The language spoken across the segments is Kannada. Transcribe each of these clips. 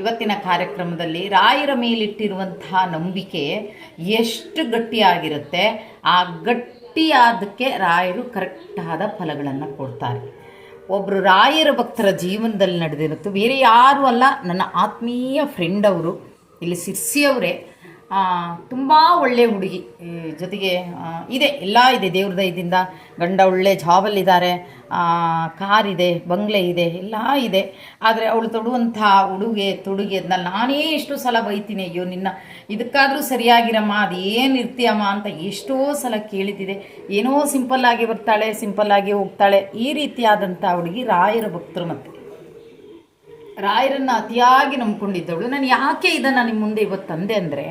ಇವತ್ತಿನ ಕಾರ್ಯಕ್ರಮದಲ್ಲಿ ರಾಯರ ಮೇಲಿಟ್ಟಿರುವಂತಹ ನಂಬಿಕೆ ಎಷ್ಟು ಗಟ್ಟಿಯಾಗಿರುತ್ತೆ, ಆ ಗಟ್ಟಿಯಾದಕ್ಕೆ ರಾಯರು ಕರೆಕ್ಟಾದ ಫಲಗಳನ್ನು ಕೊಡ್ತಾರೆ. ಒಬ್ಬರು ರಾಯರ ಭಕ್ತರ ಜೀವನದಲ್ಲಿ ನಡೆದಿರುತ್ತೆ ಬೇರೆ ಯಾರೂ ಅಲ್ಲ, ನನ್ನ ಆತ್ಮೀಯ ಫ್ರೆಂಡ್ ಅವರು, ಇಲ್ಲಿ ಸಿರ್ಸಿಯವರೇ ತುಂಬ ಒಳ್ಳೆಯ ಹುಡುಗಿ. ಜೊತೆಗೆ ಇದೆ, ಎಲ್ಲ ಇದೆ, ದೇವ್ರ ದಯದಿಂದ. ಗಂಡ ಒಳ್ಳೆ ಜಾಬಲ್ಲಿದ್ದಾರೆ. ಕಾರ್ ಇದೆ, ಬಂಗ್ಲೆ ಇದೆ, ಎಲ್ಲ ಇದೆ. ಆದರೆ ಅವಳು ತೊಡುವಂಥ ಉಡುಗೆ, ತೊಡುಗೆ ಅದನ್ನ ನಾನೇ ಎಷ್ಟು ಸಲ ಬೈತೀನಿ, ಅಯ್ಯೋ, ನಿನ್ನ ಇದಕ್ಕಾದರೂ ಸರಿಯಾಗಿರಮ್ಮ, ಅದೇನ್ ಇರ್ತೀಯಮ್ಮ ಅಂತ ಎಷ್ಟೋ ಸಲ ಕೇಳಿದ್ದಿದೆ. ಏನೋ ಸಿಂಪಲ್ಲಾಗಿ ಬರ್ತಾಳೆ, ಸಿಂಪಲ್ಲಾಗಿ ಹೋಗ್ತಾಳೆ. ಈ ರೀತಿಯಾದಂಥ ಹುಡುಗಿ ರಾಯರ ಭಕ್ತರು ಮತ್ತೆ. ರಾಯರನ್ನು ಅತಿಯಾಗಿ ನಂಬ್ಕೊಂಡಿದ್ದವಳು. ನಾನು ಯಾಕೆ ಇದನ್ನು ನಿಮ್ಮ ಮುಂದೆ ಇವತ್ತು ತಂದೆ ಅಂದರೆ,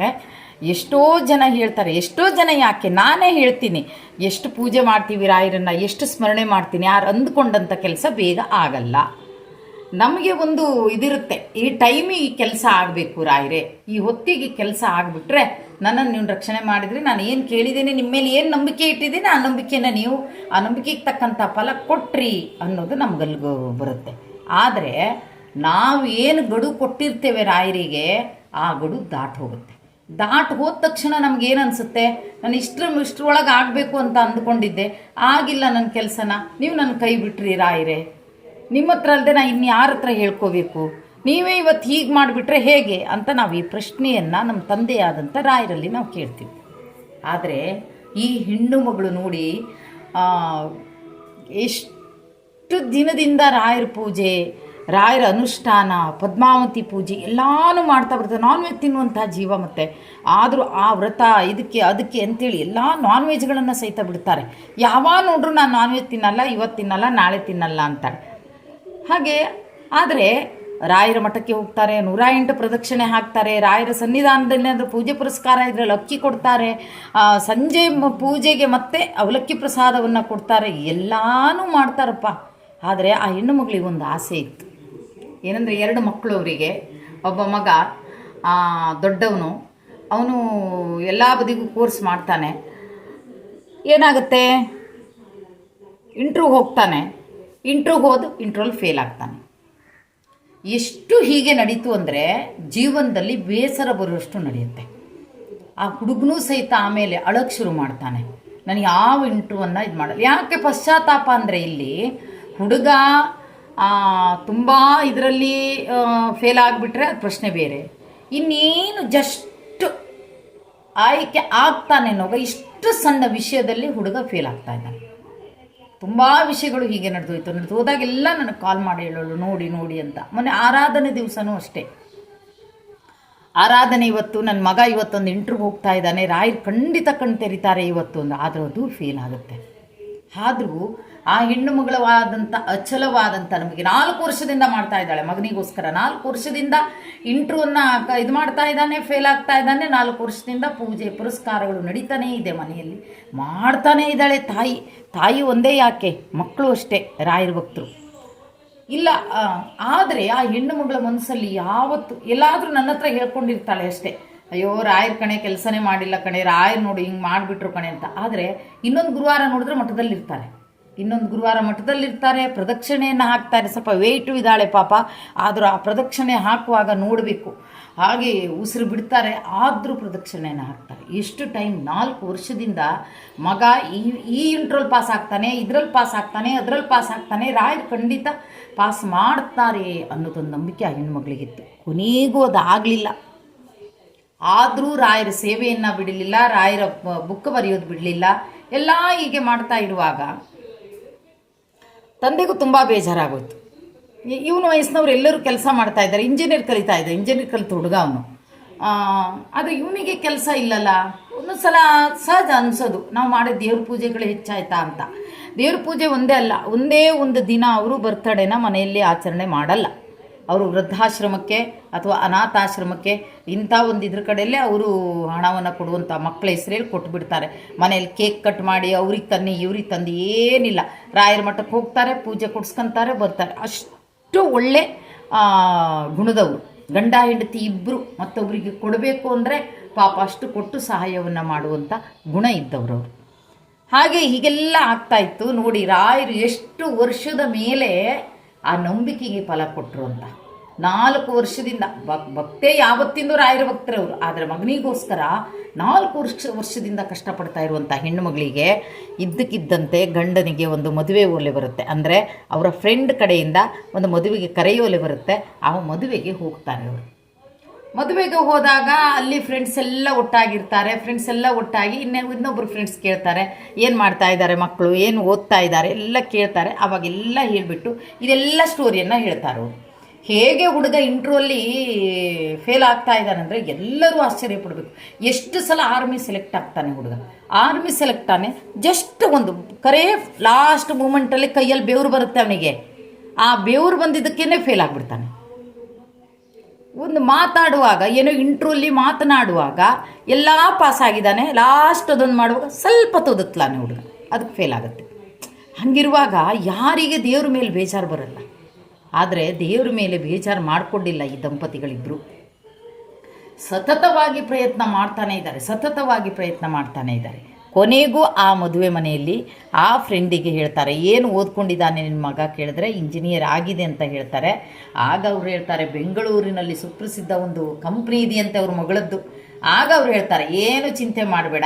ಎಷ್ಟೋ ಜನ ಹೇಳ್ತಾರೆ, ಎಷ್ಟೋ ಜನ ಯಾಕೆ, ನಾನೇ ಹೇಳ್ತೀನಿ, ಎಷ್ಟು ಪೂಜೆ ಮಾಡ್ತೀವಿ ರಾಯರನ್ನು, ಎಷ್ಟು ಸ್ಮರಣೆ ಮಾಡ್ತೀನಿ, ಯಾರು ಅಂದ್ಕೊಂಡಂಥ ಕೆಲಸ ಬೇಗ ಆಗಲ್ಲ. ನಮಗೆ ಒಂದು ಇದಿರುತ್ತೆ, ಈ ಟೈಮಿಗೆ ಕೆಲಸ ಆಗಬೇಕು ರಾಯರೇ, ಈ ಹೊತ್ತಿಗೆ ಕೆಲಸ ಆಗಿಬಿಟ್ರೆ ನನ್ನನ್ನು ನೀವು ರಕ್ಷಣೆ ಮಾಡಿದರೆ, ನಾನು ಏನು ಕೇಳಿದ್ದೀನಿ ನಿಮ್ಮ ಮೇಲೆ ಏನು ನಂಬಿಕೆ ಇಟ್ಟಿದ್ದೀನಿ, ಆ ನಂಬಿಕೆನ ನೀವು, ಆ ನಂಬಿಕೆಗೆ ತಕ್ಕಂಥ ಫಲ ಕೊಟ್ರಿ ಅನ್ನೋದು ನಮ್ಗಲ್ಗೂ ಬರುತ್ತೆ. ಆದರೆ ನಾವು ಏನು ಗಡು ಕೊಟ್ಟಿರ್ತೇವೆ ರಾಯರಿಗೆ, ಆ ಗಡು ದಾಟ್ ಹೋಗುತ್ತೆ. ದಾಟ್ ಹೋದ ತಕ್ಷಣ ನಮ್ಗೇನು ಅನಿಸುತ್ತೆ? ನಾನು ಇಷ್ಟ್ರ ಇಷ್ಟ್ರೊಳಗೆ ಆಗಬೇಕು ಅಂತ ಅಂದ್ಕೊಂಡಿದ್ದೆ. ಆಗಿಲ್ಲ ನನ್ನ ಕೆಲಸನ. ನೀವು ನನ್ನ ಕೈ ಬಿಟ್ರಿ ರಾಯರೇ. ನಿಮ್ಮ ಹತ್ರ ಅಲ್ಲದೆ ನಾ ಇನ್ಯಾರ ಯಾರ ಹತ್ರ ಹೇಳ್ಕೋಬೇಕು? ನೀವೇ ಇವತ್ತು ಹೀಗೆ ಮಾಡಿಬಿಟ್ರೆ ಹೇಗೆ ಅಂತ ನಾವು ಈ ಪ್ರಶ್ನೆಯನ್ನು ನಮ್ಮ ತಂದೆಯಾದಂಥ ರಾಯರಲ್ಲಿ ನಾವು ಕೇಳ್ತೀವಿ. ಆದರೆ ಈ ಹೆಣ್ಣು ಮಗಳು ನೋಡಿ ಎಷ್ಟು ದಿನದಿಂದ ರಾಯರ ಪೂಜೆ ರಾಯರ ಅನುಷ್ಠಾನ, ಪದ್ಮಾವತಿ ಪೂಜೆ ಎಲ್ಲಾನು ಮಾಡ್ತಾ ಬರ್ತಾರೆ ನಾನ್ ವೆಜ್ ತಿನ್ನುವಂಥ ಜೀವ ಮತ್ತೆ. ಆದರೂ ಆ ವ್ರತ, ಇದಕ್ಕೆ, ಅದಕ್ಕೆ ಅಂತೇಳಿ ಎಲ್ಲ ನಾನ್ ವೆಜ್ಗಳನ್ನು ಸಹಿತ ಬಿಡ್ತಾರೆ. ಯಾವಾಗ ನೋಡ್ರು ನಾನು ನಾನ್ ವೆಜ್ ತಿನ್ನಲ್ಲ ಇವತ್ತು ತಿನ್ನಲ್ಲ, ನಾಳೆ ತಿನ್ನಲ್ಲ ಅಂತಾರೆ. ಹಾಗೆ, ಆದರೆ ರಾಯರ ಮಠಕ್ಕೆ ಹೋಗ್ತಾರೆ ನೂರ ಎಂಟು ಪ್ರದಕ್ಷಿಣೆ ಹಾಕ್ತಾರೆ, ರಾಯರ ಸನ್ನಿಧಾನದಲ್ಲಿ ಅಂದ್ರೆ ಪೂಜೆ ಪುರಸ್ಕಾರ ಇದ್ರಲ್ಲಿ ಅಕ್ಕಿ ಕೊಡ್ತಾರೆ ಸಂಜೆ ಪೂಜೆಗೆ ಮತ್ತೆ ಅವಲಕ್ಕಿ ಪ್ರಸಾದವನ್ನು ಕೊಡ್ತಾರೆ, ಎಲ್ಲಾನು ಮಾಡ್ತಾರಪ್ಪ. ಆದರೆ ಆ ಹೆಣ್ಣು ಮಗಳಿಗೆ ಒಂದು ಆಸೆ ಇತ್ತು. ಏನಂದರೆ ಎರಡು ಮಕ್ಕಳು ಅವರಿಗೆ. ಒಬ್ಬ ಮಗ ದೊಡ್ಡವನು. ಅವನು ಎಲ್ಲ ಬದಿಗೂ ಕೋರ್ಸ್ ಮಾಡ್ತಾನೆ. ಏನಾಗುತ್ತೆ? ಇಂಟ್ರೂಗೆ ಹೋಗ್ತಾನೆ. ಇಂಟ್ರೂಗೆ ಹೋದು, ಇಂಟ್ರೋಲ್ ಫೇಲ್ ಆಗ್ತಾನೆ. ಎಷ್ಟು ಹೀಗೆ ನಡೀತು ಅಂದರೆ ಜೀವನದಲ್ಲಿ ಬೇಸರ ಬರುವಷ್ಟು ನಡೆಯುತ್ತೆ. ಆ ಹುಡುಗನೂ ಸಹಿತ ಆಮೇಲೆ ಅಳಕ್ಕೆ ಶುರು ಮಾಡ್ತಾನೆ. ನಾನು ಯಾವ ಇಂಟ್ರೂವನ್ನು ಇದು ಮಾಡಲ್ಲ ಯಾಕೆ ಪಶ್ಚಾತ್ತಾಪ ಅಂದರೆ ಇಲ್ಲಿ ಹುಡುಗ ತುಂಬ ಇದರಲ್ಲಿ ಫೇಲ್ ಆಗಿಬಿಟ್ರೆ ಅದು ಪ್ರಶ್ನೆ ಬೇರೆ. ಇನ್ನೇನು ಜಸ್ಟ್ ಆಯ್ಕೆ ಆಗ್ತಾನೆ ಅನ್ನೋವಾಗ ಇಷ್ಟು ಸಣ್ಣ ವಿಷಯದಲ್ಲಿ ಹುಡುಗ ಫೇಲ್ ಆಗ್ತಾ ಇದ್ದಾನೆ. ತುಂಬ ವಿಷಯಗಳು ಹೀಗೆ ನಡೆದೋಯ್ತು. ನಡೆದು ಹೋದಾಗೆಲ್ಲ ನನಗೆ ಕಾಲ್ ಮಾಡಿ ಹೇಳೋಳು, ನೋಡಿ ನೋಡಿ ಅಂತ. ಮೊನ್ನೆ ಆರಾಧನೆ ದಿವಸನೂ ಅಷ್ಟೇ. ಆರಾಧನೆ ಇವತ್ತು ನನ್ನ ಮಗ ಇವತ್ತೊಂದು ಇಂಟ್ರ್ಯೂ ಹೋಗ್ತಾ ಇದ್ದಾನೆ. ರಾಯರ್ ಖಂಡಿತ ಕಣ್ ತೆರಿತಾರೆ ಇವತ್ತು ಒಂದು ಆದರೂ ಅದು ಫೇಲ್ ಆಗುತ್ತೆ. ಆದರೂ ಆ ಹೆಣ್ಣು ಮಗಳವಾದಂಥ ಅಚಲವಾದಂಥ ನಮಗೆ ನಾಲ್ಕು ವರ್ಷದಿಂದ ಮಾಡ್ತಾ ಇದ್ದಾಳೆ. ಮಗನಿಗೋಸ್ಕರ ನಾಲ್ಕು ವರ್ಷದಿಂದ ಇಂಟ್ರೂನ್ನ ಇದು ಮಾಡ್ತಾ ಇದ್ದಾನೆ ಫೇಲ್ ಆಗ್ತಾ ಇದ್ದಾನೆ. ನಾಲ್ಕು ವರ್ಷದಿಂದ ಪೂಜೆ, ಪುರಸ್ಕಾರಗಳು ನಡೀತಾನೇ ಇದೆ ಮನೆಯಲ್ಲಿ. ಮಾಡ್ತಾನೇ ಇದ್ದಾಳೆ ತಾಯಿ. ತಾಯಿ ಒಂದೇ ಯಾಕೆ? ಮಕ್ಕಳು ಅಷ್ಟೇ, ರಾಯರ ಭಕ್ತರು. ಇಲ್ಲ ಆದರೆ ಆ ಹೆಣ್ಣು ಮಗಳ ಮನಸ್ಸಲ್ಲಿ ಯಾವತ್ತು, ಎಲ್ಲಾದರೂ ನನ್ನ ಹತ್ರ ಹೇಳ್ಕೊಂಡಿರ್ತಾಳೆ ಅಷ್ಟೇ. ಅಯ್ಯೋ, ರಾಯರ್ ಕಣೆ ಕೆಲಸನೇ ಮಾಡಿಲ್ಲ ಕಣೆ, ರಾಯರ್ ನೋಡಿ ಹಿಂಗೆ ಮಾಡಿಬಿಟ್ರು ಕಣೆ ಅಂತ. ಆದರೆ ಇನ್ನೊಂದು ಗುರುವಾರ ನೋಡಿದ್ರೆ ಮಠದಲ್ಲಿ ಇರ್ತಾರೆ ಇನ್ನೊಂದು ಗುರುವಾರ ಮಠದಲ್ಲಿರ್ತಾರೆ, ಪ್ರದಕ್ಷಿಣೆಯನ್ನು ಹಾಕ್ತಾರೆ. ಸ್ವಲ್ಪ ವೆಯ್ಟು ಇದ್ದಾಳೆ ಪಾಪ, ಆದರೂ ಆ ಪ್ರದಕ್ಷಿಣೆ ಹಾಕುವಾಗ ನೋಡಬೇಕು. ಹಾಗೆ ಉಸಿರು ಬಿಡ್ತಾರೆ, ಆದರೂ ಪ್ರದಕ್ಷಿಣೆಯನ್ನು ಹಾಕ್ತಾರೆ. ಎಷ್ಟು ಟೈಮ್ ನಾಲ್ಕು ವರ್ಷದಿಂದ ಮಗ ಈ ಈ ಇಂಟ್ರಲ್ಲಿ ಪಾಸ್ ಆಗ್ತಾನೆ, ಇದ್ರಲ್ಲಿ ಪಾಸ್ ಆಗ್ತಾನೆ, ಅದ್ರಲ್ಲಿ ಪಾಸ್ ಆಗ್ತಾನೆ, ರಾಯರು ಖಂಡಿತ ಪಾಸ್ ಮಾಡ್ತಾರೆ ಅನ್ನೋದೊಂದು ನಂಬಿಕೆ ಆ ಹೆಣ್ಮಗಳಿಗಿತ್ತು ಕೊನೆಗೂ ಅದು ಆಗಲಿಲ್ಲ ಆದರೂ ರಾಯರ ಸೇವೆಯನ್ನು ಬಿಡಲಿಲ್ಲ, ರಾಯರ ಬುಕ್ ಬರೆಯೋದು ಬಿಡಲಿಲ್ಲ, ಎಲ್ಲ ಹೀಗೆ ಮಾಡ್ತಾ ಇರುವಾಗ ತಂದೆಗೂ ತುಂಬ ಬೇಜಾರಾಗೋಯ್ತು. ಇವನು ವಯಸ್ಸಿನವ್ರು ಎಲ್ಲರೂ ಕೆಲಸ ಮಾಡ್ತಾ ಇದ್ದಾರೆ, ಇಂಜಿನಿಯರ್ ಕಲಿತಾ ಇದ್ದ, ಇಂಜಿನಿಯರ್ ಕಲಿತು ಹುಡುಗ ಅವನು. ಆದರೆ ಇವನಿಗೆ ಕೆಲಸ ಇಲ್ಲಲ್ಲ ಒಂದೊಂದು ಸಲ ಸಹಜ ಅನಿಸೋದು, ನಾವು ಮಾಡೋ ದೇವ್ರ ಪೂಜೆಗಳು ಹೆಚ್ಚಾಯ್ತಾ ಅಂತ. ದೇವ್ರ ಪೂಜೆ ಒಂದೇ ಅಲ್ಲ, ಒಂದೇ ಒಂದು ದಿನ ಅವರು ಬರ್ತಡೇನ ಮನೆಯಲ್ಲಿ ಆಚರಣೆ ಮಾಡಲ್ಲ. ಅವರು ವೃದ್ಧಾಶ್ರಮಕ್ಕೆ ಅಥವಾ ಅನಾಥಾಶ್ರಮಕ್ಕೆ ಇಂಥ ಒಂದು ಇದ್ರ ಕಡೆಯಲ್ಲೇ ಅವರು ಹಣವನ್ನು ಕೊಡುವಂಥ ಮಕ್ಕಳ ಹೆಸರಲ್ಲಿ ಕೊಟ್ಬಿಡ್ತಾರೆ. ಮನೆಯಲ್ಲಿ ಕೇಕ್ ಕಟ್ ಮಾಡಿ, ಅವ್ರಿಗೆ ತನ್ನಿ, ಇವ್ರಿಗೆ ತಂದು ಏನಿಲ್ಲ. ರಾಯರ ಮಠಕ್ಕೆ ಹೋಗ್ತಾರೆ, ಪೂಜೆ ಕೊಡ್ಸ್ಕೊಂತಾರೆ, ಬರ್ತಾರೆ. ಅಷ್ಟು ಒಳ್ಳೆ ಗುಣದವರು. ಗಂಡ, ಹೆಂಡತಿ ಇಬ್ಬರು ಮತ್ತೊಬ್ಬರಿಗೆ ಕೊಡಬೇಕು ಅಂದರೆ ಪಾಪ ಅಷ್ಟು ಕೊಟ್ಟು ಸಹಾಯವನ್ನು ಮಾಡುವಂಥ ಗುಣ ಇದ್ದವರು ಅವರು. ಹಾಗೆ ಹೀಗೆಲ್ಲ ಆಗ್ತಾಯಿತ್ತು ನೋಡಿ, ರಾಯರು ಎಷ್ಟು ವರ್ಷದ ಮೇಲೆ ಆ ನಂಬಿಕೆಗೆ ಫಲ ಕೊಟ್ಟರು ಅಂತ. ನಾಲ್ಕು ವರ್ಷದಿಂದ ಭಕ್, ಭಕ್ತೇ ಯಾವತ್ತಿಂದ ರಾಯರ ಭಕ್ತರವರು ಆದರೆ ಮಗನಿಗೋಸ್ಕರ ನಾಲ್ಕು ವರ್ಷ, ವರ್ಷದಿಂದ ಕಷ್ಟಪಡ್ತಾ ಇರುವಂಥ ಹೆಣ್ಣು ಮಗಳಿಗೆ ಇದ್ದಕ್ಕಿದ್ದಂತೆ ಗಂಡನಿಗೆ ಒಂದು ಮದುವೆ ಓಲೆ ಬರುತ್ತೆ. ಅಂದರೆ ಅವರ ಫ್ರೆಂಡ್ ಕಡೆಯಿಂದ ಒಂದು ಮದುವೆಗೆ ಕರೆಯೋಲೆ ಬರುತ್ತೆ. ಆ ಮದುವೆಗೆ ಹೋಗ್ತಾರೆ ಅವರು. ಮದುವೆಗೆ ಹೋದಾಗ ಅಲ್ಲಿ ಫ್ರೆಂಡ್ಸ್ ಎಲ್ಲ ಒಟ್ಟಾಗಿರ್ತಾರೆ. ಫ್ರೆಂಡ್ಸ್ ಎಲ್ಲ ಒಟ್ಟಾಗಿ ಇನ್ನೇ ಇನ್ನೊಬ್ರು ಫ್ರೆಂಡ್ಸ್ ಕೇಳ್ತಾರೆ, ಏನು ಮಾಡ್ತಾ ಇದ್ದಾರೆ ಮಕ್ಕಳು, ಏನು ಓದ್ತಾ ಇದ್ದಾರೆ ಎಲ್ಲ ಕೇಳ್ತಾರೆ. ಅವಾಗೆಲ್ಲ ಹೇಳಿಬಿಟ್ಟು ಇದೆಲ್ಲ ಸ್ಟೋರಿಯನ್ನು ಹೇಳ್ತಾರೆ ಹೇಗೆ ಹುಡುಗ ಇಂಟ್ರಲ್ಲಿ ಫೇಲ್ ಆಗ್ತಾ ಇದ್ದಾನಂದರೆ ಎಲ್ಲರೂ ಆಶ್ಚರ್ಯ ಪಡಬೇಕು. ಎಷ್ಟು ಸಲ ಆರ್ಮಿ ಸೆಲೆಕ್ಟ್ ಆಗ್ತಾನೆ ಹುಡುಗ. ಆರ್ಮಿ ಸೆಲೆಕ್ಟ್ ಆನೆ ಜಸ್ಟ್ ಒಂದು ಕರೆ ಲಾಸ್ಟ್ ಮೂಮೆಂಟಲ್ಲಿ ಕೈಯಲ್ಲಿ ಬೆವರು ಬರುತ್ತೆ ಅವನಿಗೆ. ಆ ಬೆವರು ಬಂದಿದ್ದಕ್ಕೇ ಫೇಲ್ ಆಗಿಬಿಡ್ತಾನೆ. ಒಂದು ಮಾತಾಡುವಾಗ, ಏನೋ ಇಂಟ್ರಲ್ಲಿ ಮಾತನಾಡುವಾಗ, ಎಲ್ಲ ಪಾಸ್ ಆಗಿದ್ದಾನೆ ಲಾಸ್ಟ್ ಅದೊಂದು ಮಾಡುವಾಗ ಸ್ವಲ್ಪ ತೊದತ್ಲಾನೆ ಹುಡುಗ. ಅದಕ್ಕೆ ಫೇಲ್ ಆಗುತ್ತೆ. ಹಂಗಿರುವಾಗ ಯಾರಿಗೆ ದೇವ್ರ ಮೇಲೆ ಬೇಜಾರು ಬರಲ್ಲ. ಆದರೆ ದೇವ್ರ ಮೇಲೆ ಬೇಜಾರು ಮಾಡಿಕೊಂಡಿಲ್ಲ ಈ ದಂಪತಿಗಳಿಬ್ಬರು ಸತತವಾಗಿ ಪ್ರಯತ್ನ ಮಾಡ್ತಾನೆ ಇದ್ದಾರೆ, ಸತತವಾಗಿ ಪ್ರಯತ್ನ ಮಾಡ್ತಾನೆ ಇದ್ದಾರೆ. ಕೊನೆಗೂ ಆ ಮದುವೆ ಮನೆಯಲ್ಲಿ ಆ ಫ್ರೆಂಡಿಗೆ ಹೇಳ್ತಾರೆ, ಏನು ಓದ್ಕೊಂಡಿದ್ದಾನೆ ನಿನ್ನ ಮಗ? ಕೇಳಿದ್ರೆ ಇಂಜಿನಿಯರ್ ಆಗಿದೆ ಅಂತ ಹೇಳ್ತಾರೆ. ಆಗ ಅವ್ರು ಹೇಳ್ತಾರೆ, ಬೆಂಗಳೂರಿನಲ್ಲಿ ಸುಪ್ರಸಿದ್ಧ ಒಂದು ಕಂಪ್ನಿ ಇದೆಯಂತೆ ಅವ್ರ ಮಗಳದ್ದು. ಆಗ ಅವ್ರು ಹೇಳ್ತಾರೆ, ಏನು ಚಿಂತೆ ಮಾಡಬೇಡ,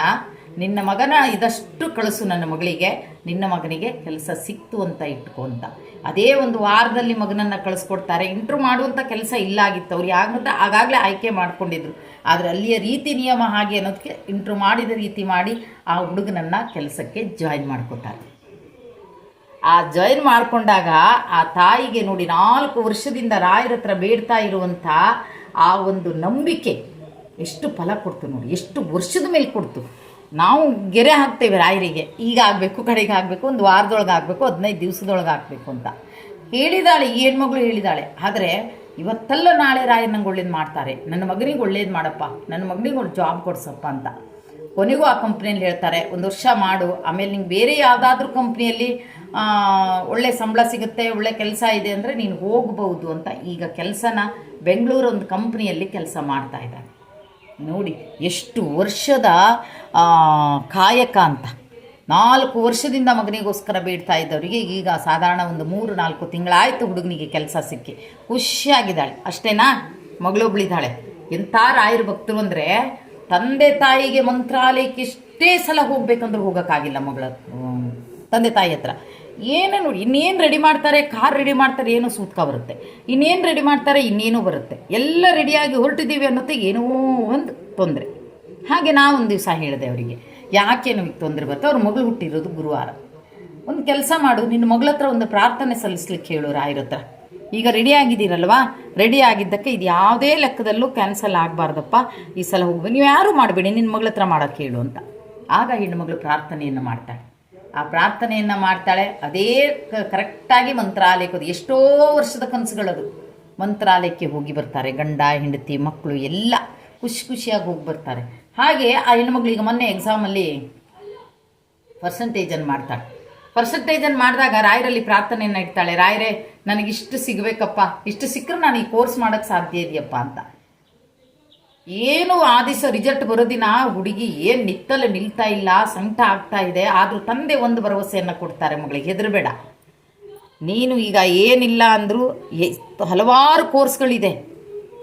ನಿನ್ನ ಮಗನ ಇದಷ್ಟು ಕಳಿಸು ನನ್ನ ಮಗಳಿಗೆ, ನಿನ್ನ ಮಗನಿಗೆ ಕೆಲಸ ಸಿಕ್ತು ಅಂತ ಇಟ್ಕೊ ಅಂತ. ಅದೇ ಒಂದು ವಾರದಲ್ಲಿ ಮಗನನ್ನು ಕಳಿಸ್ಕೊಡ್ತಾರೆ. ಇಂಟ್ರೂ ಮಾಡುವಂಥ ಕೆಲಸ ಇಲ್ಲ ಆಗಿತ್ತು. ಅವ್ರು ಯಾಕಂತ ಆಗಾಗಲೇ ಆಯ್ಕೆ ಮಾಡ್ಕೊಂಡಿದ್ರು. ಆದರೆ ಅಲ್ಲಿಯ ರೀತಿ ನಿಯಮ ಹಾಗೆ ಅನ್ನೋದಕ್ಕೆ ಇಂಟ್ರೂ ಮಾಡಿದ ರೀತಿ ಮಾಡಿ ಆ ಹುಡುಗನನ್ನು ಕೆಲಸಕ್ಕೆ ಜಾಯಿನ್ ಮಾಡಿಕೊಟ್ಟಾರೆ ಆ ಜಾಯಿನ್ ಮಾಡಿಕೊಂಡಾಗ ಆ ತಾಯಿಗೆ ನೋಡಿ ನಾಲ್ಕು ವರ್ಷದಿಂದ ರಾಯರ ಹತ್ರ ಬೇಡ್ತಾ ಇರುವಂಥ ಆ ಒಂದು ನಂಬಿಕೆ ಎಷ್ಟು ಫಲ ಕೊಡ್ತು ನೋಡಿ, ಎಷ್ಟು ವರ್ಷದ ಮೇಲೆ ಕೊಡ್ತು. ನಾವು ಗೆರೆ ಹಾಕ್ತೇವೆ ರಾಯರಿಗೆ, ಈಗ ಆಗಬೇಕು, ಕಡೆಗೆ ಆಗಬೇಕು, ಒಂದು ವಾರದೊಳಗೆ ಆಗಬೇಕು, ಹದಿನೈದು ದಿವಸದೊಳಗೆ ಆಗಬೇಕು ಅಂತ. ಹೇಳಿದಾಳೆ, ಈ ಹೆಣ್ಮಗಳು ಹೇಳಿದಾಳೆ. ಆದರೆ ಇವತ್ತಲ್ಲ ನಾಳೆ ರಾಯ ನಂಗೆ ಒಳ್ಳೇದು ಮಾಡ್ತಾರೆ. ನನ್ನ ಮಗನಿಗೆ ಒಳ್ಳೇದು ಮಾಡಪ್ಪ. ನನ್ನ ಮಗನಿಗೆ ಒಂದು ಜಾಬ್ ಕೊಡ್ಸಪ್ಪ ಅಂತ. ಕೊನೆಗೂ ಆ ಕಂಪ್ನಿಯಲ್ಲಿ ಹೇಳ್ತಾರೆ, ಒಂದು ವರ್ಷ ಮಾಡು. ಆಮೇಲೆ ನಿಂಗೆ ಬೇರೆ ಯಾವುದಾದ್ರೂ ಕಂಪ್ನಿಯಲ್ಲಿ ಒಳ್ಳೆ ಸಂಬಳ ಸಿಗುತ್ತೆ, ಒಳ್ಳೆ ಕೆಲಸ ಇದೆ ಅಂದರೆ ನೀನು ಹೋಗ್ಬೋದು ಅಂತ ಈಗ ಕೆಲಸನ ಬೆಂಗಳೂರು ಒಂದು ಕಂಪ್ನಿಯಲ್ಲಿ ಕೆಲಸ ಮಾಡ್ತಾ ಇದ್ದಾನೆ ನೋಡಿ, ಎಷ್ಟು ವರ್ಷದ ಕಾಯಕ ಅಂತ. ನಾಲ್ಕು ವರ್ಷದಿಂದ ಮಗನಿಗೋಸ್ಕರ ಬೇಡ್ತಾ ಇದ್ದವರಿಗೆ ಈಗ ಸಾಧಾರಣ ಒಂದು ಮೂರು, ನಾಲ್ಕು ತಿಂಗಳಾಯಿತು ಹುಡುಗನಿಗೆ ಕೆಲಸ ಸಿಕ್ಕಿ. ಖುಷಿಯಾಗಿದ್ದಾಳೆ. ಅಷ್ಟೇನಾ? ಮಗಳೊಬ್ಳಿದ್ದಾಳೆ ಎಂಥ ರಾಯರ ಭಕ್ತರು ಅಂದರೆ ತಂದೆ ತಾಯಿಗೆ ಮಂತ್ರಾಲಯಕ್ಕೆ ಎಷ್ಟೇ ಸಲ ಹೋಗ್ಬೇಕಂದ್ರೆ ಹೋಗೋಕ್ಕಾಗಿಲ್ಲ ಮಗಳ. ತಂದೆ ತಾಯಿ ಹತ್ರ. ಏನೇ ನೋಡಿ, ಇನ್ನೇನು ರೆಡಿ ಮಾಡ್ತಾರೆ? ಕಾರ್ ರೆಡಿ ಮಾಡ್ತಾರೆ, ಏನೋ ಸೂತ್ಕ ಬರುತ್ತೆ. ಇನ್ನೇನು ರೆಡಿ ಮಾಡ್ತಾರೆ, ಇನ್ನೇನೋ ಬರುತ್ತೆ. ಎಲ್ಲ ರೆಡಿಯಾಗಿ ಹೊರಟಿದ್ದೀವಿ ಅನ್ನೋದು ಏನೋ ಒಂದು ತೊಂದರೆ. ಹಾಗೆ ನಾ ಒಂದು ದಿವಸ ಹೇಳಿದೆ ಅವರಿಗೆ. ಯಾಕೆ ನಮಗೆ ತೊಂದರೆ ಬರುತ್ತೆ? ಅವ್ರ ಮಗಳು ಹುಟ್ಟಿರೋದು ಗುರುವಾರ. ಒಂದು ಕೆಲಸ ಮಾಡು, ನಿನ್ನ ಮಗಳ ಹತ್ರ ಒಂದು ಪ್ರಾರ್ಥನೆ ಸಲ್ಲಿಸ್ಲಿಕ್ಕೆ ಹೇಳು ರಾಯರ ಹತ್ರ. ಈಗ ರೆಡಿ ಆಗಿದ್ದೀರಲ್ವಾ? ರೆಡಿ ಆಗಿದ್ದಕ್ಕೆ ಇದು ಯಾವುದೇ ಲೆಕ್ಕದಲ್ಲೂ ಕ್ಯಾನ್ಸಲ್ ಆಗಬಾರ್ದಪ್ಪ. ಈ ಸಲ ಹೋಗ್ಬೇಕು ನೀವು ಯಾರೂ ಮಾಡಬೇಡಿ, ನಿನ್ನ ಮಗಳ ಹತ್ರ ಮಾಡೋಕ್ಕೆ ಹೇಳು ಅಂತ. ಆಗ ಹೆಣ್ಣುಮಗಳು ಪ್ರಾರ್ಥನೆಯನ್ನು ಮಾಡ್ತಾಳೆ. ಆ ಪ್ರಾರ್ಥನೆಯನ್ನು ಮಾಡ್ತಾಳೆ. ಅದೇ ಕರೆಕ್ಟಾಗಿ ಮಂತ್ರಾಲಯಕ್ಕೆ ಹೋದ, ಎಷ್ಟೋ ವರ್ಷದ ಕನಸುಗಳದು. ಮಂತ್ರಾಲಯಕ್ಕೆ ಹೋಗಿ ಬರ್ತಾರೆ ಗಂಡ, ಹೆಂಡತಿ ಮಕ್ಕಳು ಎಲ್ಲ. ಖುಷಿ ಖುಷಿಯಾಗಿ ಹೋಗಿ ಬರ್ತಾರೆ. ಹಾಗೆ ಆ ಹೆಣ್ಮಗಳು ಈಗ ಮೊನ್ನೆ ಎಕ್ಸಾಮಲ್ಲಿ ಪರ್ಸಂಟೇಜನ್ನು ಮಾಡ್ತಾಳೆ ಪರ್ಸಂಟೇಜನ್ನು ಮಾಡಿದಾಗ ರಾಯರಲ್ಲಿ ಪ್ರಾರ್ಥನೆಯನ್ನು ಇಡ್ತಾಳೆ. ರಾಯರೇ, ನನಗಿಷ್ಟು ಸಿಗಬೇಕಪ್ಪ. ಇಷ್ಟು ಸಿಕ್ಕರೆ ನಾನು ಈ ಕೋರ್ಸ್ ಮಾಡೋಕ್ಕೆ ಸಾಧ್ಯ ಇದೆಯಪ್ಪ ಅಂತ. ಏನು ಆ ದಿವಸ ರಿಸಲ್ಟ್ ಬರೋದಿನ ಹುಡುಗಿ ಏನು ನಿತ್ತಲು ನಿಲ್ತಾ ಇಲ್ಲ, ಸಂಕಟ ಆಗ್ತಾ ಇದೆ, ಆದರೂ ತಂದೆ ಒಂದು ಭರವಸೆಯನ್ನು ಕೊಡ್ತಾರೆ ಮಗಳಿಗೆ ಹೆದರಬೇಡ. ನೀನು ಈಗ ಏನಿಲ್ಲ ಅಂದರೂ ಹಲವಾರು ಕೋರ್ಸ್ಗಳಿದೆ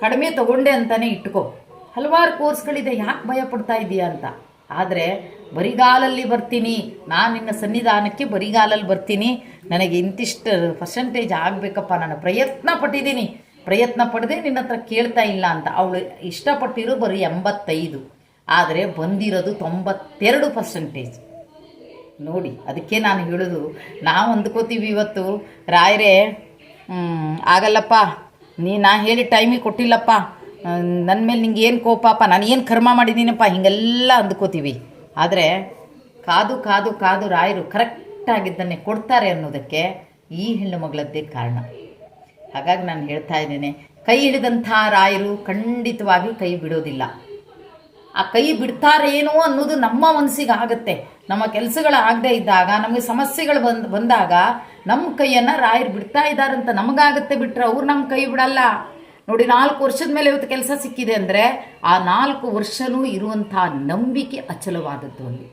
ಕಡಿಮೆ ತಗೊಂಡೆ ಅಂತಲೇ ಇಟ್ಕೋ. ಹಲವಾರು ಕೋರ್ಸ್ಗಳಿದೆ, ಯಾಕೆ ಭಯ ಪಡ್ತಾ ಇದೆಯಾ ಅಂತ. ಆದರೆ, ಬರಿಗಾಲಲ್ಲಿ ಬರ್ತೀನಿ, ನಾನು ನಿನ್ನ ಸನ್ನಿಧಾನಕ್ಕೆ ಬರಿಗಾಲಲ್ಲಿ ಬರ್ತೀನಿ, ನನಗೆ ಇಂತಿಷ್ಟು ಪರ್ಸೆಂಟೇಜ್ ಆಗಬೇಕಪ್ಪ, ನಾನು ಪ್ರಯತ್ನ ಪಟ್ಟಿದ್ದೀನಿ. ಪ್ರಯತ್ನ ಪಡದೆ ನಿನ್ನ ಹತ್ರ ಕೇಳ್ತಾ ಇಲ್ಲ ಅಂತ. ಅವಳು ಇಷ್ಟಪಟ್ಟಿರೋ ಬರೀ ಎಂಬತ್ತೈದು. ಆದರೆ ಬಂದಿರೋದು ತೊಂಬತ್ತೆರಡು ಪರ್ಸೆಂಟೇಜ್ ನೋಡಿ, ಅದಕ್ಕೆ ನಾನು ಹೇಳೋದು, ನಾವು ಅಂದ್ಕೋತೀವಿ ಇವತ್ತು. ರಾಯರೇ ಆಗಲ್ಲಪ್ಪ. ನೀ, ನಾ ಹೇಳಿ ಟೈಮಿಗೆ ಕೊಟ್ಟಿಲ್ಲಪ್ಪ. ನನ್ನ ಮೇಲೆ ನಿಂಗೆ ಏನು ಕೋಪಪ್ಪ ನಾನು ಏನು ಕರ್ಮ ಮಾಡಿದ್ದೀನಪ್ಪ ಹಿಂಗೆಲ್ಲ ಅಂದ್ಕೋತೀವಿ. ಆದರೆ ಕಾದು ಕಾದು ಕಾದು ರಾಯರು ಕರೆಕ್ಟಾಗಿದ್ದನ್ನೇ ಕೊಡ್ತಾರೆ ಅನ್ನೋದಕ್ಕೆ ಈ ಹೆಣ್ಣು ಮಗಳದ್ದೇ ಕಾರಣ. ಹಾಗಾಗಿ ನಾನು ಹೇಳ್ತಾ ಇದ್ದೇನೆ, ಕೈ ಹಿಡಿದಂಥ ರಾಯರು ಖಂಡಿತವಾಗಿ ಕೈ ಬಿಡೋದಿಲ್ಲ. ಆ ಕೈ ಬಿಡ್ತಾರೇನೋ ಅನ್ನೋದು ನಮ್ಮ ಮನಸ್ಸಿಗೆ ಆಗುತ್ತೆ ನಮ್ಮ ಕೆಲಸಗಳು ಆಗದೇ ಇದ್ದಾಗ, ನಮಗೆ ಸಮಸ್ಯೆಗಳು ಬಂದ್, ಬಂದಾಗ ನಮ್ಮ ಕೈಯನ್ನು ರಾಯರು ಬಿಡ್ತಾ ಇದ್ದಾರಂತ ನಮಗಾಗುತ್ತೆ ಬಿಟ್ಟರೆ ಅವ್ರು ನಮ್ಮ ಕೈ ಬಿಡಲ್ಲ. ನೋಡಿ, ನಾಲ್ಕು ವರ್ಷದ ಮೇಲೆ ಇವತ್ತು ಕೆಲಸ ಸಿಕ್ಕಿದೆ ಅಂದರೆ ಆ ನಾಲ್ಕು ವರ್ಷನೂ ಇರುವಂಥ ನಂಬಿಕೆ ಅಚಲವಾದದ್ದು ಅಲ್ಲಿ.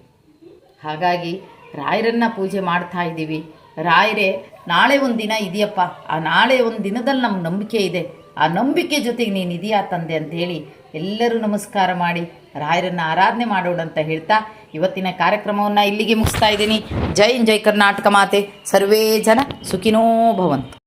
ಹಾಗಾಗಿ ರಾಯರನ್ನು ಪೂಜೆ ಮಾಡ್ತಾ ಇದ್ದೀವಿ. ರಾಯರೇ, ನಾಳೆ ಒಂದು ದಿನ ಇದೆಯಪ್ಪ. ಆ ನಾಳೆ ಒಂದು ದಿನದಲ್ಲಿ ನಮ್ಮ ನಂಬಿಕೆ ಇದೆ. ಆ ನಂಬಿಕೆ ಜೊತೆಗೆ ನೀನು ಇದೆಯಾ ತಂದೆ ಅಂತ ಹೇಳಿ ಎಲ್ಲರೂ ನಮಸ್ಕಾರ ಮಾಡಿ ರಾಯರನ್ನು ಆರಾಧನೆ ಮಾಡೋಣ ಅಂತ ಹೇಳ್ತಾ ಇವತ್ತಿನ ಕಾರ್ಯಕ್ರಮವನ್ನು ಇಲ್ಲಿಗೆ ಮುಗಿಸ್ತಾ ಇದ್ದೀನಿ. ಜೈ ಜೈ ಕರ್ನಾಟಕ ಮಾತೆ. ಸರ್ವೇ ಜನ ಸುಖಿನೋ ಭವಂತು.